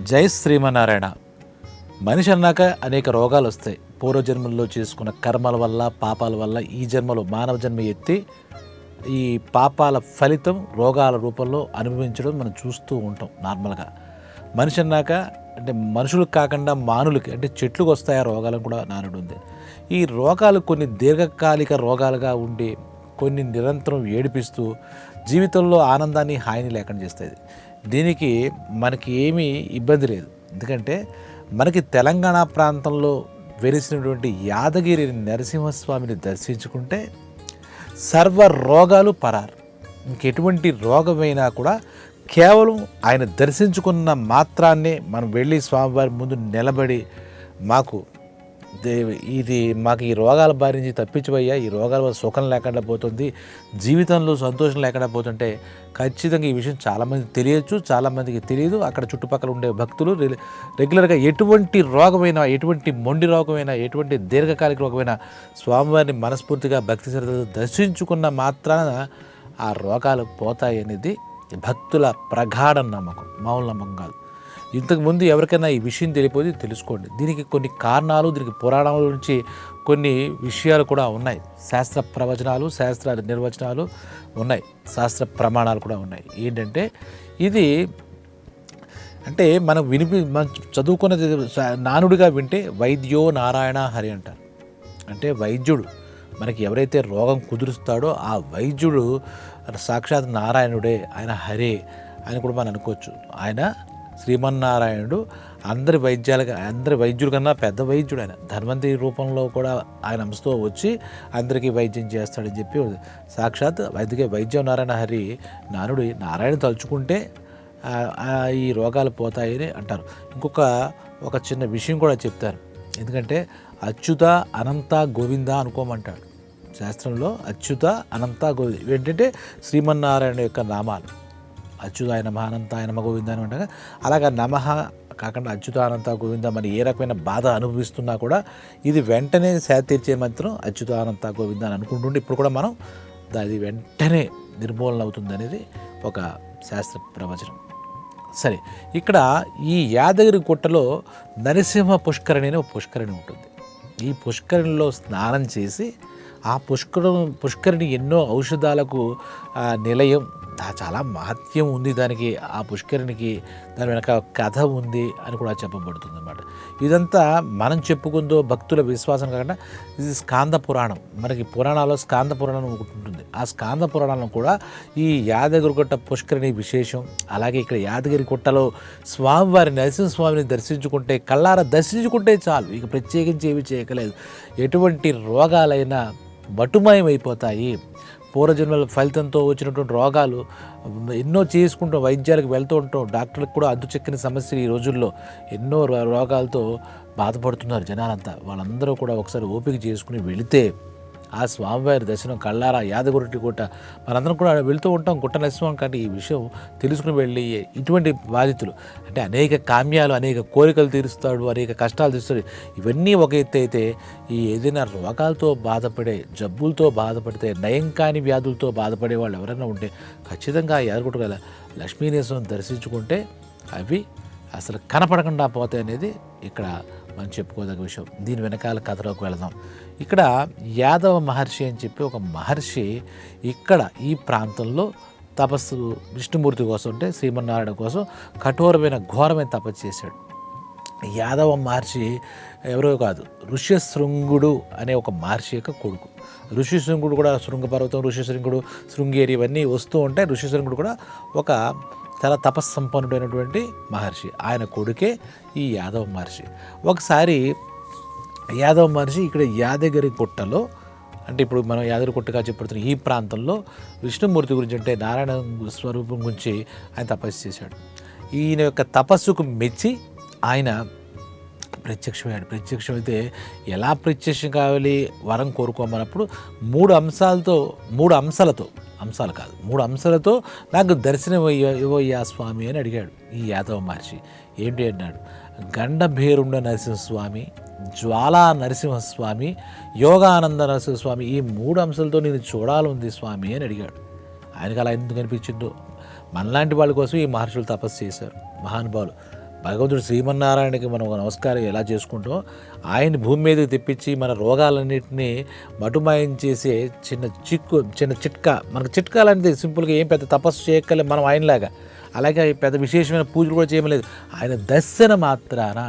జై శ్రీమన్నారాయణ. మనిషి అన్నాక అనేక రోగాలు వస్తాయి. పూర్వజన్మల్లో చేసుకున్న కర్మల వల్ల పాపాల వల్ల ఈ జన్మలో మానవ జన్మ ఎత్తి ఈ పాపాల ఫలితం రోగాల రూపంలో అనుభవించడం మనం చూస్తూ ఉంటాం నార్మల్గా. మనిషి అన్నాక అంటే మనుషులకు కాకుండా మానులకి అంటే చెట్లకు వస్తాయా ఆ రోగాలను కూడా నానుడు ఉంది. ఈ రోగాలు కొన్ని దీర్ఘకాలిక రోగాలుగా ఉండి కొన్ని నిరంతరం ఏడిపిస్తూ జీవితంలో ఆనందాన్ని హాయిని లేకుండా చేస్తాయి. దీనికి మనకి ఏమీ ఇబ్బంది లేదు. ఎందుకంటే మనకి తెలంగాణ ప్రాంతంలో వెలిసినటువంటి యాదగిరి నరసింహస్వామిని దర్శించుకుంటే సర్వ రోగాలు పరారు. ఇంకెటువంటి రోగమైనా కూడా కేవలం ఆయన దర్శించుకున్న మాత్రాన్నే మనం వెళ్ళి స్వామివారి ముందు నిలబడి మాకు దేవి ఇది మాకు ఈ రోగాల బారి నుంచి తప్పించిపోయా. ఈ రోగాల వల్ల సుఖం లేకుండా పోతుంది జీవితంలో సంతోషం లేకుండా పోతుంటే ఖచ్చితంగా ఈ విషయం చాలామంది తెలియచ్చు చాలామందికి తెలియదు. అక్కడ చుట్టుపక్కల ఉండే భక్తులు రెగ్యులర్గా ఎటువంటి రోగమైనా ఎటువంటి మొండి రోగమైనా ఎటువంటి దీర్ఘకాలిక రోగమైనా స్వామివారిని మనస్ఫూర్తిగా భక్తి శ్రద్ధతో దర్శించుకున్న మాత్రాన ఆ రోగాలు పోతాయి అనేది భక్తుల ప్రగాఢ నమ్మకం మామూలు నమ్మకం కాదు. ఇంతకుముందు ఎవరికైనా ఈ విషయం తెలియపోతే తెలుసుకోండి. దీనికి కొన్ని కారణాలు దీనికి పురాణాల నుంచి కొన్ని విషయాలు కూడా ఉన్నాయి. శాస్త్ర ప్రవచనాలు శాస్త్ర నిర్వచనాలు ఉన్నాయి. శాస్త్ర ప్రమాణాలు కూడా ఉన్నాయి. ఏంటంటే ఇది అంటే మనం వినిపి మనం చదువుకున్నది నానుడిగా వింటే వైద్యో నారాయణ హరి అంటారు. అంటే వైద్యుడు. మనకి ఎవరైతే రోగం కుదురుస్తాడో ఆ వైద్యుడు సాక్షాత్ నారాయణుడే ఆయన హరే అని కూడా మనం అనుకోవచ్చు. ఆయన శ్రీమన్నారాయణుడు అందరి వైద్యాలుగా అందరి వైద్యుల కన్నా పెద్ద వైద్యుడు ఆయన. ధన్వంతరి రూపంలో కూడా ఆయన అంశతో వచ్చి అందరికీ వైద్యం చేస్తాడని చెప్పి సాక్షాత్ వైద్య వైద్యం నారాయణ హరి నానుడు నారాయణ తలుచుకుంటే ఈ రోగాలు పోతాయని అంటారు. ఇంకొక ఒక చిన్న విషయం కూడా చెప్తారు. ఎందుకంటే అచ్యుత అనంత గోవింద అనుకోమంటాడు. శాస్త్రంలో అచ్యుత అనంత గోవింద ఏంటంటే శ్రీమన్నారాయణ యొక్క నామాలు. అచ్యుతాయ నమ అనంతాయ నమ గోవింద అని అంటారు అలాగా నమః కాకుండా అచ్యుతానంత గోవింద మరి ఏ రకమైన బాధ అనుభవిస్తున్నా కూడా ఇది వెంటనే సేద తీర్చే మాత్రం అచ్యుతానంత గోవింద అని అనుకుంటుంటే ఇప్పుడు కూడా మనం అది వెంటనే నిర్మూలన అవుతుంది అనేది ఒక శాస్త్ర ప్రవచనం. సరే ఇక్కడ ఈ యాదగిరి గుట్టలో నరసింహ పుష్కరిణి అనే ఒక పుష్కరిణి ఉంటుంది. ఈ పుష్కరిణిలో స్నానం చేసి ఆ పుష్కరం పుష్కరిణి ఎన్నో ఔషధాలకు నిలయం చాలా మహత్యం ఉంది దానికి ఆ పుష్కరిణికి దాని వెనక కథ ఉంది అని కూడా చెప్పబడుతుంది అన్నమాట ఇదంతా మనం చెప్పుకుందో భక్తుల విశ్వాసం కాకుండా ఇది స్కాంద పురాణం. మనకి పురాణాల్లో స్కాంద పురాణం ఒకటి ఉంటుంది. ఆ స్కాంద పురాణంలో కూడా ఈ యాదగిరిగుట్ట పుష్కరిణి విశేషం అలాగే ఇక్కడ యాదగిరి గుట్టలో స్వామివారి నరసింహస్వామిని దర్శించుకుంటే కళ్ళార దర్శించుకుంటే చాలు. ఇక ప్రత్యేకించి ఏమి చేయకలేదు ఎటువంటి రోగాలైనా బటుమయమైపోతాయి. పూర్వజన్మల ఫలితంతో వచ్చినటువంటి రోగాలు ఎన్నో చేసుకుంటూ వైద్యాలకు వెళ్తూ ఉంటాం. డాక్టర్లకు కూడా అద్దుచెక్కని సమస్యలు ఈ రోజుల్లో ఎన్నో రో- రోగాలతో బాధపడుతున్నారు జనాలంతా. వాళ్ళందరూ కూడా ఒకసారి ఓపిక చేసుకుని వెళితే ఆ స్వామివారి దర్శనం కళ్ళారా యాదగురుటి గుట్ట మనందరం కూడా వెళ్తూ ఉంటాం గుట్ట నరసింహం కంటే ఈ విషయం తెలుసుకుని వెళ్ళి ఇటువంటి బాధితులు. అంటే అనేక కామ్యాలు అనేక కోరికలు తీరుస్తాడు అనేక కష్టాలు తీరుస్తాడు. ఇవన్నీ ఒక ఎత్తు అయితే ఈ ఏదైనా రోగాలతో బాధపడే జబ్బులతో బాధపడితే నయం కాని వ్యాధులతో బాధపడే వాళ్ళు ఎవరైనా ఉంటే ఖచ్చితంగా యాదగుట్ట గల లక్ష్మీనేశ్వరం దర్శించుకుంటే అవి అసలు కనపడకుండా పోతాయి అనేది ఇక్కడ మనం చెప్పుకోదగ్గ విషయం. దీని వెనకాల కథలోకి వెళదాం. ఇక్కడ యాదవ మహర్షి అని చెప్పి ఒక మహర్షి ఇక్కడ ఈ ప్రాంతంలో తపస్సు విష్ణుమూర్తి కోసం అంటే శ్రీమన్నారాయణ కోసం కఠోరమైన ఘోరమైన తపస్సు చేశాడు. యాదవ మహర్షి ఎవరో కాదు ఋష్యశృంగుడు అనే ఒక మహర్షి యొక్క కొడుకు. ఋషిశృంగుడు కూడా శృంగపర్వతం ఋషిశృంగుడు శృంగేరి ఇవన్నీ వస్తూ ఉంటే ఋషిశృంగుడు కూడా ఒక చాలా తపస్సంపన్నుడైనటువంటి మహర్షి. ఆయన కొడుకే ఈ యాదవ మహర్షి. ఒకసారి యాదవ మహర్షి ఇక్కడ యాదగిరి గుట్టలో అంటే ఇప్పుడు మనం యాదగిరి గుట్టగా చెప్పుడుతున్న ఈ ప్రాంతంలో విష్ణుమూర్తి గురించి అంటే నారాయణ స్వరూపం గురించి ఆయన తపస్సు చేశాడు. ఈయన యొక్క తపస్సుకు మెచ్చి ఆయన ప్రత్యక్షమయ్యాడు. ప్రత్యక్షమైతే ఎలా ప్రత్యక్షం కావాలి? వరం కోరుకోమన్నప్పుడు మూడు అంశాలతో మూడు అంశాలతో అంశాలు కాదు మూడు అంశాలతో నాకు దర్శనం ఇవ్వయ్యా స్వామి అని అడిగాడు ఈ యాదవ మహర్షి. ఏంటి అన్నాడు? గండభేరుండ నరసింహస్వామి జ్వాలా నరసింహస్వామి యోగానంద నరసింహస్వామి ఈ మూడు అంశాలతో నేను చూడాలి స్వామి అని అడిగాడు. ఆయనకు అలా ఎందుకు అనిపించిందో? మనలాంటి వాళ్ళ కోసం ఈ మహర్షులు తపస్సు చేశారు. మహానుభావులు. భగవంతుడు శ్రీమన్నారాయణకి మనం నమస్కారం ఎలా చేసుకుంటాం ఆయన భూమి మీదకి తెప్పించి మన రోగాలన్నింటినీ మటుమాయం చేసే చిన్న చిక్కు చిన్న చిట్కా. మనకు చిట్కాలు అనేది సింపుల్గా ఏం పెద్ద తపస్సు చేయక్కర్లేదు మనం ఆయనలాగా. అలాగే పెద్ద విశేషమైన పూజలు కూడా చేయలేదు ఆయన దర్శన మాత్రాన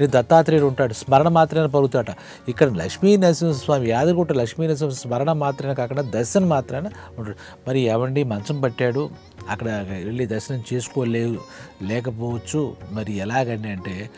నేను దత్తాత్రేయుడు ఉంటాడు. స్మరణ మాత్రమే పలుకుతాట ఇక్కడ లక్ష్మీ నరసింహస్వామి యాదగిరిగుట్ట లక్ష్మీ నరసింహ స్మరణ మాత్రమే కాకుండా దర్శనం మాత్రమే ఉంటాడు మరి ఎవండి మంచం పట్టాడు. అక్కడ వెళ్ళి దర్శనం చేసుకోలేవు లేకపోవచ్చు. మరి ఎలాగండి అంటే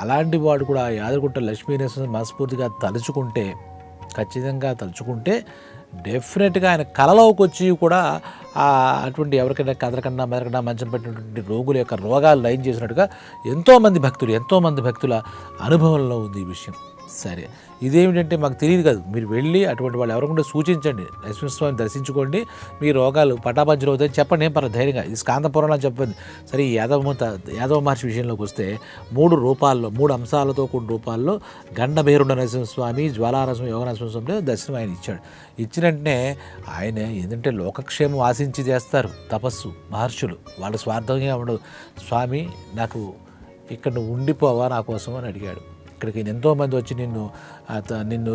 అలాంటి వాడు కూడా ఆ యాదగిరిగుట్ట లక్ష్మీ నరసింహ మనస్ఫూర్తిగా తలుచుకుంటే ఖచ్చితంగా తలుచుకుంటే డెఫినెట్గా ఆయన కలలోకి వచ్చి కూడా అటువంటి ఎవరికైనా కదలకన్నా మెదలకన్నా మంచం పెట్టినటువంటి రోగుల యొక్క రోగాలు లైన్ చేసినట్టుగా ఎంతోమంది భక్తులు ఎంతోమంది భక్తుల అనుభవంలో ఉంది ఈ విషయం. సరే. ఇదేమిటంటే మాకు తెలియదు కాదు. మీరు వెళ్ళి అటువంటి వాళ్ళు ఎవరికుండా సూచించండి. నరసింహస్వామిని దర్శించుకోండి. మీ రోగాలు పటాపంచలు అవుతాయని చెప్పండి. ఏం పర్లేదు ధైర్యంగా. ఇది స్కాంత చెప్పండి. సరే ఈ యాదవ యాదవ మహర్షి విషయంలోకి వస్తే మూడు రూపాల్లో మూడు అంశాలతో కూడిన రూపాల్లో గండభేరుండ నరసింహస్వామి జ్వాలారసం యోగ నరసింహస్వామి దర్శనం ఆయన ఇచ్చాడు. ఇచ్చిన వెంటనే ఆయన ఏంటంటే లోకక్షేమం ఆశించి చేస్తారు తపస్సు మహర్షులు. వాళ్ళ స్వార్థంగా ఉండదు. స్వామి నాకు ఇక్కడ ఉండిపోవా నా కోసం అని అడిగాడు. ఇక్కడికి ఎంతోమంది వచ్చి నిన్ను నిన్ను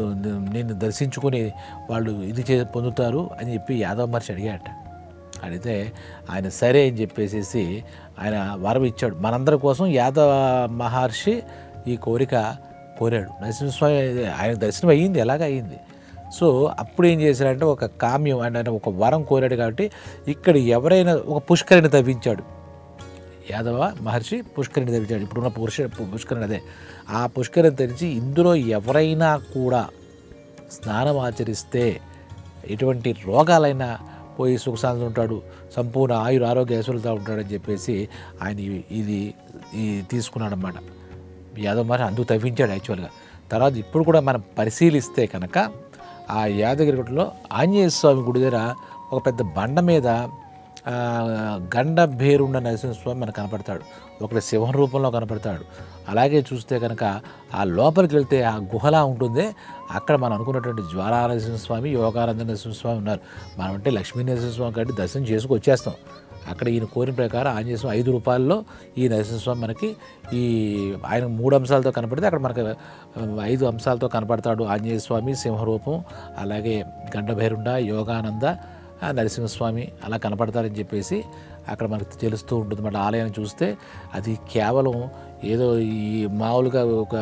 నిన్ను దర్శించుకొని వాళ్ళు ఇది చే పొందుతారు అని చెప్పి యాదవ మహర్షి అడిగాట అడిగితే ఆయన సరే అని చెప్పేసేసి ఆయన వరం ఇచ్చాడు. మనందరి కోసం యాదవ మహర్షి ఈ కోరిక కోరాడు. నరసింహస్వామి ఆయన దర్శనం అయ్యింది ఎలాగ అయ్యింది? సో అప్పుడు ఏం చేశాడంటే ఒక కామ్యం అంటే ఆయన ఒక వరం కోరాడు కాబట్టి ఇక్కడ ఎవరైనా ఒక పుష్కరిని తవ్వించాడు. యాదవ మహర్షి పుష్కరిని తెరిచాడు ఇప్పుడున్న పురుష పుష్కరిణి అదే. ఆ పుష్కరిని తెరిచి ఇందులో ఎవరైనా కూడా స్నానం ఆచరిస్తే ఎటువంటి రోగాలైనా పోయి సుఖశాంతి ఉంటాడు. సంపూర్ణ ఆయుర ఆరోగ్య ఐశ్వర్యత ఉంటాడని చెప్పేసి ఆయన ఇది తీసుకున్నాడనమాట తీసుకున్నాడు అన్నమాట యాదవ్ మహర్షి అందుకు తవ్వించాడు యాక్చువల్గా తర్వాత ఇప్పుడు కూడా మనం పరిశీలిస్తే కనుక ఆ యాదగిరిగుట్టలో ఆంజనేయ స్వామి గుడి దగ్గర ఒక పెద్ద బండ మీద గండ భేరుండ నరసింహస్వామి మనకు కనపడతాడు. ఒకటి సింహం రూపంలో కనపడతాడు. అలాగే చూస్తే కనుక ఆ లోపలికి వెళ్తే ఆ గుహలా ఉంటుంది. అక్కడ మనం అనుకున్నటువంటి జ్వాలా నరసింహస్వామి యోగానంద నరసింహస్వామి ఉన్నారు. మనం అంటే లక్ష్మీ నరసింహస్వామి కాబట్టి దర్శనం చేసుకు వచ్చేస్తాం. అక్కడ ఈయన కోరిన ప్రకారం ఆంజనేయ స్వామి ఐదు రూపాయల్లో ఈ నరసింహస్వామి మనకి ఈ ఆయన మూడు అంశాలతో కనపడితే అక్కడ మనకి ఐదు అంశాలతో కనపడతాడు. ఆంజనేయ స్వామి సింహరూపం అలాగే గండభైరుండ యోగానంద నరసింహస్వామి అలా కనపడతారని చెప్పేసి అక్కడ మనకు తెలుస్తూ ఉంటుంది. మన ఆలయాన్ని చూస్తే అది కేవలం ఏదో ఈ మామూలుగా ఒక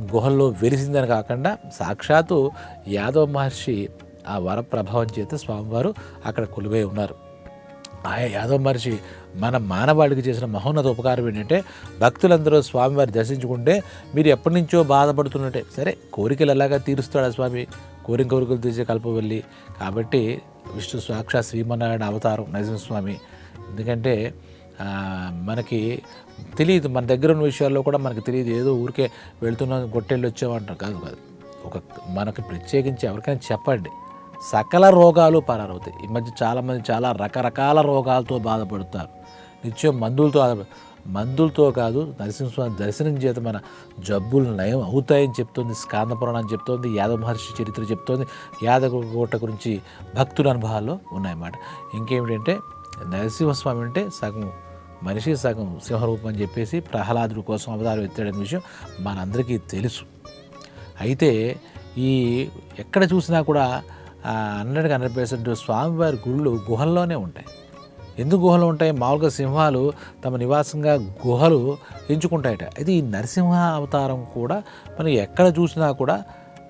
గుహల్లో వెలిసిందని కాకుండా సాక్షాత్తు యాదవ మహర్షి ఆ వర ప్రభావం చేత స్వామివారు అక్కడ కొలువై ఉన్నారు. ఆయా యాదవ మహర్షి మన మానవాళికి చేసిన మహోన్నత ఉపకారం ఏంటంటే భక్తులందరూ స్వామివారి దర్శించుకుంటే మీరు ఎప్పటి నుంచో బాధపడుతున్నట్టే. సరే కోరికలు ఎలాగా తీరుస్తాడు స్వామి? కోరిక కోరికలు తీర్చే కల్పవల్లి. కాబట్టి విష్ణు సాక్షాత్ శ్రీమన్నారాయణ అవతారం నరసింహస్వామి ఎందుకంటే మనకి తెలియదు మన దగ్గర ఉన్న విషయాల్లో కూడా మనకి తెలియదు. ఏదో ఊరికే వెళ్తున్నాం గొట్టెళ్ళు వచ్చామంటారు కాదు కాదు. ఒక మనకు ప్రత్యేకించి ఎవరికైనా చెప్పండి. సకల రోగాలు పరారవుతాయి ఈ మధ్య చాలామంది చాలా రకరకాల రోగాలతో బాధపడుతారు. నిత్యం మందులతో మందులతో కాదు నరసింహస్వామి దర్శనం చేత మన జబ్బులు నయం అవుతాయని చెప్తోంది. స్కాంద పురాణం చెప్తోంది. యాదవ మహర్షి చరిత్ర చెప్తోంది. యాదవ కోట గురించి భక్తుల అనుభవాల్లో ఉన్నాయన్నమాట. ఇంకేమిటంటే నరసింహస్వామి అంటే సగం మనిషి సగం సింహరూపం అని చెప్పేసి ప్రహ్లాదుడి కోసం అవతారం ఎత్తాడనే విషయం మనందరికీ తెలుసు. అయితే ఈ ఎక్కడ చూసినా కూడా హండ్రెడ్కి హండ్రెడ్ పర్సెంట్ స్వామివారి గుళ్ళు గుహల్లోనే ఉంటాయి. ఎందుకు గుహలు ఉంటాయి? మామూలుగా సింహాలు తమ నివాసంగా గుహలు ఎంచుకుంటాయట. ఇది ఈ నరసింహ అవతారం కూడా మనం ఎక్కడ చూసినా కూడా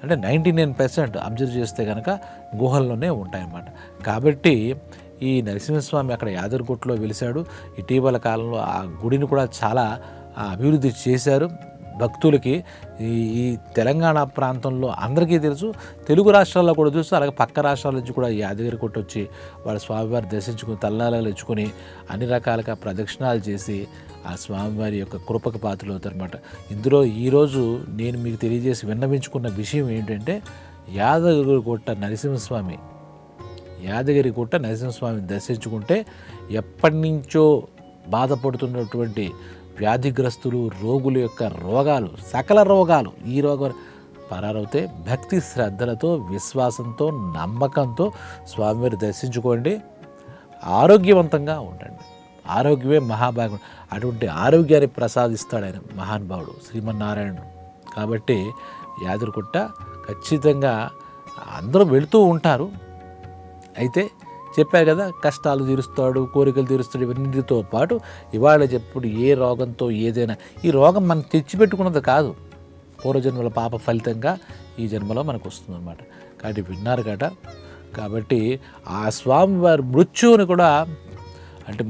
అంటే నైంటీ నైన్ పర్సెంట్ అబ్జర్వ్ చేస్తే కనుక గుహల్లోనే ఉంటాయన్నమాట. కాబట్టి ఈ నరసింహస్వామి అక్కడ యాదగిరిగుట్టలో వెలిశాడు. ఇటీవల కాలంలో ఆ గుడిని కూడా చాలా అభివృద్ధి చేశారు. భక్తులకి ఈ ఈ తెలంగాణ ప్రాంతంలో అందరికీ తెలుసు. తెలుగు రాష్ట్రాల్లో కూడా తెలుసు అలాగే పక్క రాష్ట్రాల నుంచి కూడా యాదగిరి కొట్టి వచ్చి వాళ్ళ స్వామివారి దర్శించుకుని తల్లాలు ఇచ్చుకొని అన్ని రకాలుగా ప్రదక్షిణాలు చేసి ఆ స్వామివారి యొక్క కృపకు పాత్రలు అవుతారన్నమాట. ఇందులో ఈరోజు నేను మీకు తెలియజేసి విన్నవించుకున్న విషయం ఏంటంటే యాదగిరి కొట్ట నరసింహస్వామి యాదగిరి గుట్ట నరసింహస్వామిని దర్శించుకుంటే ఎప్పటి నుంచో బాధపడుతున్నటువంటి వ్యాధిగ్రస్తులు రోగుల యొక్క రోగాలు సకల రోగాలు ఈ రోగం పరారవుతే భక్తి శ్రద్ధలతో విశ్వాసంతో నమ్మకంతో స్వామివారి దర్శించుకోండి. ఆరోగ్యవంతంగా ఉండండి. ఆరోగ్యమే మహాభాగం అటువంటి ఆరోగ్యాన్ని ప్రసాదిస్తాడు ఆయన మహానుభావుడు శ్రీమన్నారాయణుడు. కాబట్టి యాదగిరిగుట్ట ఖచ్చితంగా అందరూ వెళుతూ ఉంటారు. అయితే చెప్పారు కదా కష్టాలు తీరుస్తాడు కోరికలు తీరుస్తాడు ఇవన్నిటితో పాటు ఇవాళ చెప్పుడు ఏ రోగంతో ఏదైనా. ఈ రోగం మనం తెచ్చిపెట్టుకున్నది కాదు. పూర్వజన్మల పాప ఫలితంగా ఈ జన్మలో మనకు వస్తుందన్నమాట. కాబట్టి విన్నారు కట కాబట్టి ఆ స్వామివారి మృత్యువుని కూడా అంటే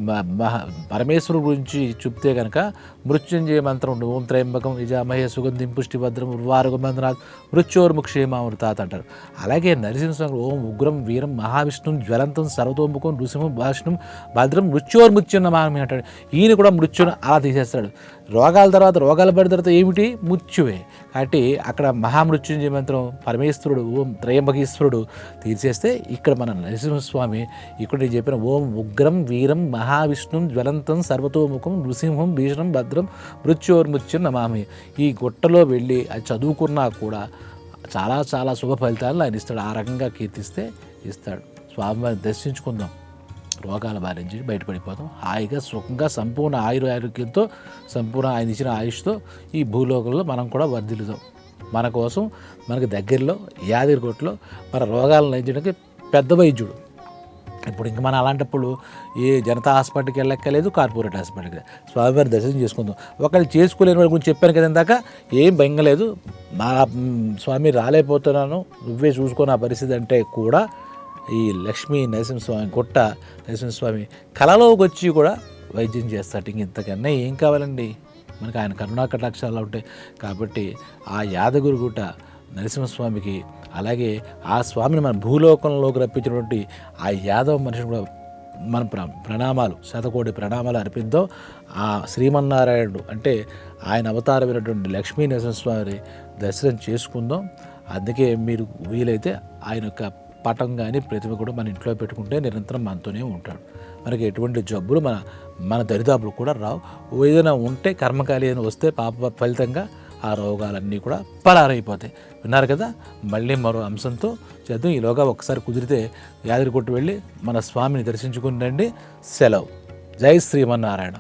పరమేశ్వరు మహ- గురించి చెప్తే కనుక మృత్యుంజయ మంత్రం ఉంది ఓం త్రయంబకం నిజామహే సుగంధిం పుష్టిభద్రం ఉర్వారుగమంధనాథ్ మృత్యోర్ముక్షేమామృతాత్ అంటారు. అలాగే నరసింహస్వామి ఓం ఉగ్రం వీరం మహావిష్ణుం జ్వలంతం సర్వతోముఖం నృసింహం భాష్ణం భద్రం మృత్యోర్ముత్యున్న మామి అంటాడు. ఈయన కూడా మృత్యును అలా తీసేస్తాడు. రోగాల తర్వాత రోగాలు పడిన తర్వాత ఏమిటి? మృత్యువే కాబట్టి అక్కడ మహామృత్యుంజయ మంత్రం పరమేశ్వరుడు ఓం త్రయంబకేశ్వరుడు తీర్చేస్తే ఇక్కడ మన నరసింహస్వామి ఇక్కడ నేను చెప్పిన ఓం ఉగ్రం వీరం మహావిష్ణుం జ్వలంతం సర్వతోముఖం నృసింహం భీషణం భద్రం మృత్యోర్మృత్యుం నమామి. ఈ గుట్టలో వెళ్ళి అది చదువుకున్నా కూడా చాలా చాలా శుభ ఫలితాలను ఆయన ఇస్తాడు. ఆ రకంగా కీర్తిస్తే ఇస్తాడు. స్వామివారిని దర్శించుకుందాం. రోగాల బారి నుంచి బయటపడిపోతాం. హాయిగా సుఖంగా సంపూర్ణ ఆయుర ఆరోగ్యంతో సంపూర్ణ ఆయన ఇచ్చిన ఆయుష్తో ఈ భూలోకంలో మనం కూడా వర్ధిల్లుతాం మన కోసం మనకి దగ్గరలో యాదగిరికోటలో మన రోగాలను నయించడానికి పెద్ద వైద్యుడు. ఇప్పుడు ఇంక మనం అలాంటప్పుడు ఏ జనతా హాస్పిటల్కి వెళ్ళక్కర్లేదు కార్పొరేట్ హాస్పిటల్కి స్వామివారి దర్శనం చేసుకుందాం. ఒకళ్ళు చేసుకోలేని వాళ్ళ గురించి చెప్పాను కదా ఇందాక ఏం బెంగలేదు మా స్వామి రాలేకపోతున్నాను. నువ్వే చూసుకో నా పరిస్థితి అంటే కూడా ఈ లక్ష్మీ నరసింహస్వామి గుట్ట నరసింహస్వామి కళలోకి వచ్చి కూడా వైద్యం చేస్తాడు. ఇంక ఇంతకన్నా ఏం కావాలండి? మనకి ఆయన కరుణా కటాక్షాలు ఉంటాయి. కాబట్టి ఆ యాదగిరి గుట్ట నరసింహస్వామికి అలాగే ఆ స్వామిని మన భూలోకంలోకి రప్పించినటువంటి ఆ యాదవ మనిషిని కూడా మన ప్ర ప్రణామాలు శతకోటి ప్రణామాలు అర్పిద్దాం. ఆ శ్రీమన్నారాయణుడు అంటే ఆయన అవతారమైనటువంటి లక్ష్మీ నరసింహస్వామిని దర్శనం చేసుకుందాం. అందుకే మీరు వీలైతే ఆయన యొక్క పటం కానీ ప్రతిమ కూడా మన ఇంట్లో పెట్టుకుంటే నిరంతరం మనతోనే ఉంటాడు. మనకి ఎటువంటి జబ్బులు మన మన దరిదాపులు కూడా రావు. ఏదైనా ఉంటే కర్మకాలి అని వస్తే పాప ఫలితంగా ఆ రోగాలన్నీ కూడా పరారైపోతాయి. విన్నారు కదా? మళ్ళీ మరో అంశంతో చేద్దాం. ఈలోగా ఒకసారి కుదిరితే యాదగిరికొట్టు వెళ్ళి మన స్వామిని దర్శించుకుని రండి. సెలవు. జై శ్రీమన్నారాయణ.